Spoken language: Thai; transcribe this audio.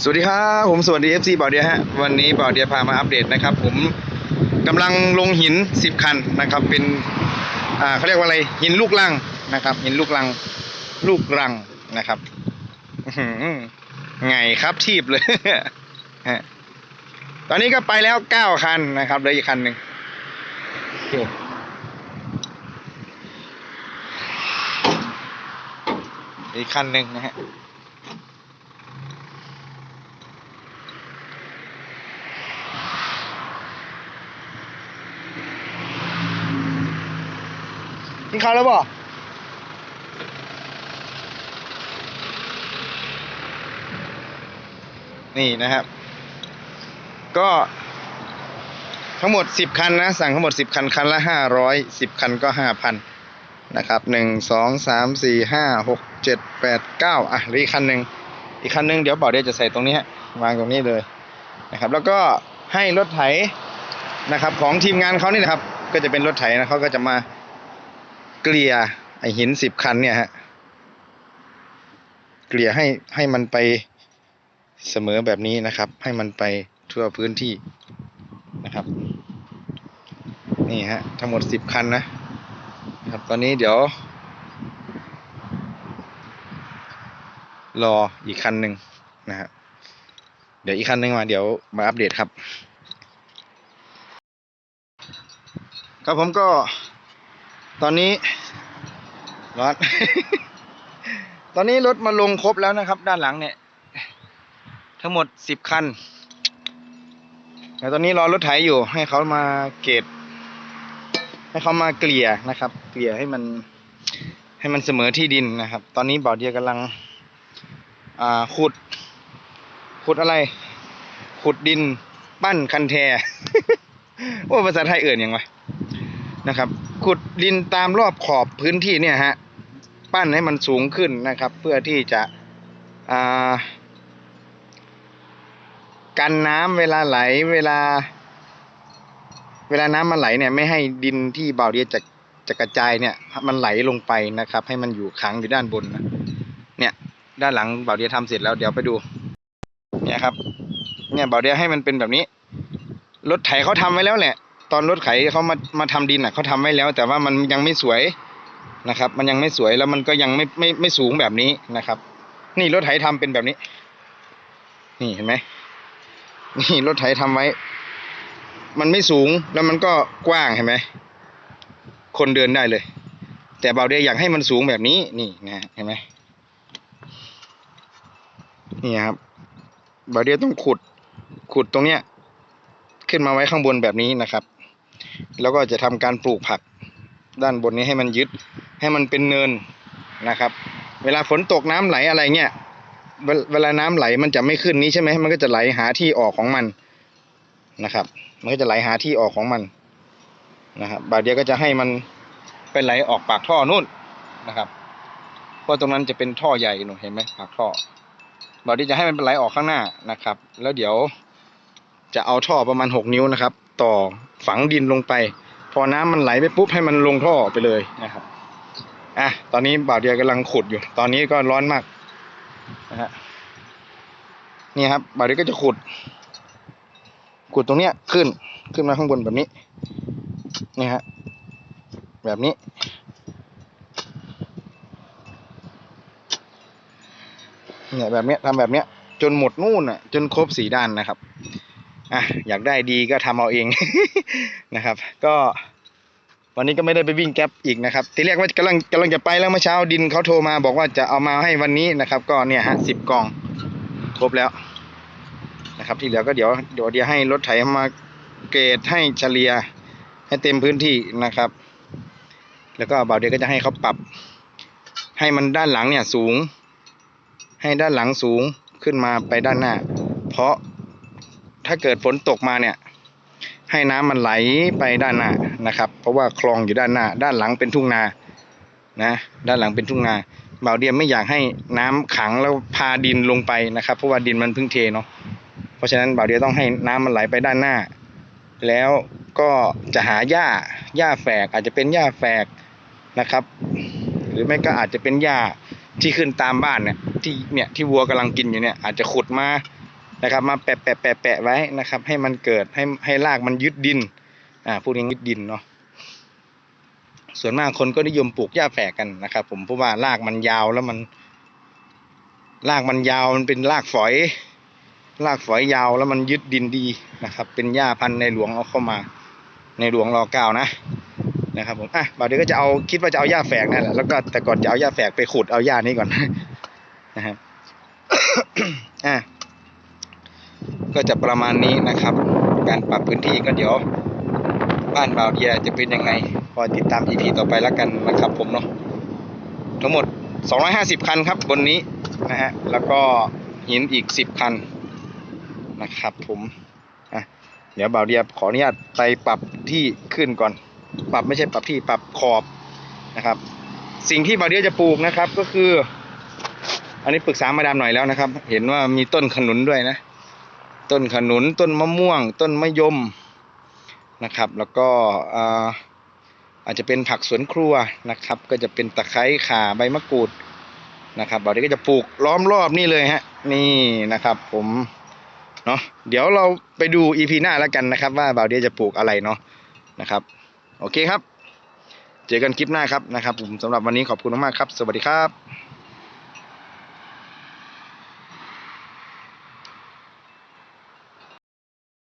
สวัสดีครับผมสวัสดี FC บ่าวเดียฮะวันนี้บ่าวเดียพามาอัปเดตนะครับ ผมกำลังลงหิน 10 คันนะครับ เป็นอ่าเขาเรียกว่าอะไรหินลูกลังนะครับ หินลูกลังลูกรังนะครับอื้อหือไงครับทีบเลยฮะตอนนี้ก็ไปแล้ว 9 คันนะครับเหลืออีกคันหนึ่งโอเคอีกคันหนึ่งนะฮะ กินข้าวแล้วบ่นี่นะครับ ก็ทั้งหมดสิบคันนะ สั่งทั้งหมดสิบคัน คันละห้าร้อยสิบคันก็ห้าพันนะครับหนึ่งสองสามสี่ห้าหกเจ็ดแปดเก้าอะรืออีกคันหนึ่งอีกคันหนึ่งเดี๋ยวบอกเดี๋ยวจะใส่ตรงนี้ฮะวางตรงนี้เลยนะครับ แล้วก็ให้รถไถนะครับของทีมงานเขานี่นะครับ ก็จะเป็นรถไถนะเขาก็จะมา เกลี่ยไอหินสิบคันเนี่ยฮะ เกลี่ยให้ให้มันไปเสมอแบบนี้นะครับ ให้มันไปทั่วพื้นที่นะครับ นี่ฮะ ทั้งหมดสิบคันนะครับ ตอนนี้เดี๋ยว รออีกคันหนึ่งนะครับเดี๋ยวอีกคันหนึ่งมาเดี๋ยวมาอัปเดตครับ ครับผมก็ ตอนนี้ร้อนตอนนี้รถมาลงครบแล้วนะครับ ด้านหลังเนี่ย ทั้งหมดสิบคันแต่ตอนนี้รอรถไถอยู่ ให้เขามาเกตให้เขามาเกลี่ยนะครับ เกลี่ยให้มัน ให้มันเสมอที่ดินนะครับ ตอนนี้บ่าวเดียกำลัง อ่าขุด ขุดอะไร ขุดดิน ปั้นคันแทว่าภาษาไทยเอื่นยังไง นะครับ ขุดดินตามรอบขอบพื้นที่เนี่ยฮะปั้นให้มันสูงขึ้นนะครับ เพื่อที่จะอ่ากันน้ำเวลาไหลเวลา เวลาน้ำมันไหลเนี่ยไม่ให้ดินที่เบาเดียจะจะกระจายเนี่ย มันไหลลงไปนะครับ ให้มันอยู่ขังอยู่ด้านบนนะเนี่ยด้านหลังเบาเดียทำเสร็จแล้วเดี๋ยวไปดู เนี่ยครับ เนี่ยเบาเดียให้มันเป็นแบบนี้รถไถเขาทำไว้แล้วแหละ ตอนรถไถเขามามาทำดินอะเขาทำไว้แล้ว แต่ว่ามันยังไม่สวยนะครับ มันยังไม่สวยแล้วมันก็ยังไม่ไม่ไม่สูงแบบนี้นะครับ นี่รถไถทำเป็นแบบนี้ นี่เห็นไหมนี่รถไถทำไว้ มันไม่สูงแล้วมันก็กว้างเห็นไหมคนเดินได้เลย แต่เบาเดียอยากให้มันสูงแบบนี้นี่นะเห็นไหมนี่ครับเบาเดียต้องขุดขุดตรงเนี้ยขึ้นมาไว้ข้างบนแบบนี้นะครับ แล้วก็จะทำการปลูกผักด้านบนนี้ให้มันยึดให้มันเป็นเนินนะครับ เวลาฝนตกน้ำไหลอะไรเงี้ยเวลาน้ำไหลมันจะไม่ขึ้นนี้ใช่ไหมมันก็จะไหลหาที่ออกของมันนะครับ มันก็จะไหลหาที่ออกของมันนะครับบาดเดียวก็จะให้มันไปไหลออกปากท่อนู่นนะครับ เพราะตรงนั้นจะเป็นท่อใหญ่หนูเห็นไหมปากท่อบาดเดียวจะให้มันไปไหลออกข้างหน้านะครับ แล้วเดี๋ยวจะเอาท่อประมาณหกนิ้วนะครับ ต่อฝังดินลงไป พอน้ำมันไหลไปปุ๊บให้มันลงท่อไปเลยนะครับอะตอนนี้บ่าวเดียกำลังขุดอยู่ ตอนนี้ก็ร้อนมากนะฮะนี่ครับบ่าวเดียก็จะขุด ขุดตรงเนี้ยขึ้นขึ้นมาข้างบนแบบนี้นี่ฮะแบบนี้เนี่ยแบบเนี้ยทำแบบเนี้ยจนหมดนู่นอะ จนครบสีด้านนะครับ อะอยากได้ดีก็ทำเอาเองนะครับ ก็วันนี้ก็ไม่ได้ไปวิ่งแก๊ปอีกนะครับ ทีแรกว่ากำลังกำลังจะไปแล้วเมื่อเช้าดินเขาโทรมาบอกว่าจะเอามาให้วันนี้นะครับ ก็เนี่ยฮะสิบกล่องครบแล้วนะครับ ที่เหลือก็เดี๋ยวเดี๋ยวเดี๋ยวให้รถไถมาเกรดให้เฉลี่ยให้เต็มพื้นที่นะครับ แล้วก็บ่าวเดียก็จะให้เขาปรับ ให้มันด้านหลังเนี่ยสูง ให้ด้านหลังสูงขึ้นมาไปด้านหน้า เพราะ ถ้าเกิดฝนตกมาเนี่ย ให้น้ำมันไหลไปด้านหน้านะครับ เพราะว่าคลองอยู่ด้านหน้า ด้านหลังเป็นทุ่งนานะด้านหลังเป็นทุ่งนาบ่าวเดียมไม่อยากให้น้ำขังแล้วพาดินลงไปนะครับ เพราะว่าดินมันพิ่งเทเนาะเพราะฉะนั้นบ่าวเดียต้องให้น้ำมันไหลไปด้านหน้า แล้วก็จะหาหญ้าหญ้าแฝกอาจจะเป็นหญ้าแฝกนะครับ หรือไม่ก็อาจจะเป็นหญ้าที่ขึ้นตามบ้านเนี่ยที่เนี่ยที่วัวกำลังกินอยู่เนี่ยอาจจะขุดมา นะครับ มาแปะแปะแปะแปะไว้นะครับ ให้มันเกิดให้ให้รากมันยึดดินอ่าพูดง่ายยึดดินเนาะส่วนมากคนก็นิยมปลูกหญ้าแฝกกันนะครับ ผมเพราะว่ารากมันยาวแล้วมันรากมันยาวมันเป็นรากฝอยรากฝอยยาวแล้วมันยึดดินดีนะครับ เป็นหญ้าพันธุ์ในหลวงเอาเข้ามา ในหลวงรอเก้านะนะครับผมอะบ่าวเดี๋ยวก็จะเอาคิดว่าจะเอาหญ้าแฝกนั่นแหละแล้วก็แต่ก่อนจะเอาหญ้าแฝกไปขุดเอาหญ้านี้ก่อนนะครับอะ ก็จะประมาณนี้นะครับ การปรับพื้นที่ก็เดี๋ยวบ้านบ่าวเดียจะเป็นยังไงคอยติดตาม EP ต่อไปแล้วกันนะครับ ผมเนาะทั้งหมด 250 คันครับบนนี้นะฮะแล้วก็หินอีก 10 คันนะครับผมอะเดี๋ยวบ่าวเดียขออนุญาตไปปรับที่ขึ้นก่อน ปรับไม่ใช่ปรับที่ปรับขอบนะครับ สิ่งที่บ่าวเดียจะปลูกนะครับก็คือ อันนี้ปรึกษามาดามหน่อยแล้วนะครับ เห็นว่ามีต้นขนุนด้วยนะ ต้นขนุนต้นมะม่วง ต้นมะยมนะครับ แล้วก็อาอาจจะเป็นผักสวนครัวนะครับ ก็จะเป็นตะไคร้ข่าใบมะกรูดนะครับบ่าวเดียก็จะปลูกล้อมรอบนี่เลยฮะนี่นะครับ ผมเนาะเดี๋ยวเราไปดูอีพีหน้าแล้วกันนะครับ ว่าบ่าวเดียจะปลูกอะไรเนาะนะครับ โอเคครับ เจอกันคลิปหน้าครับนะครับ ผมสำหรับวันนี้ขอบคุณมากครับ สวัสดีครับ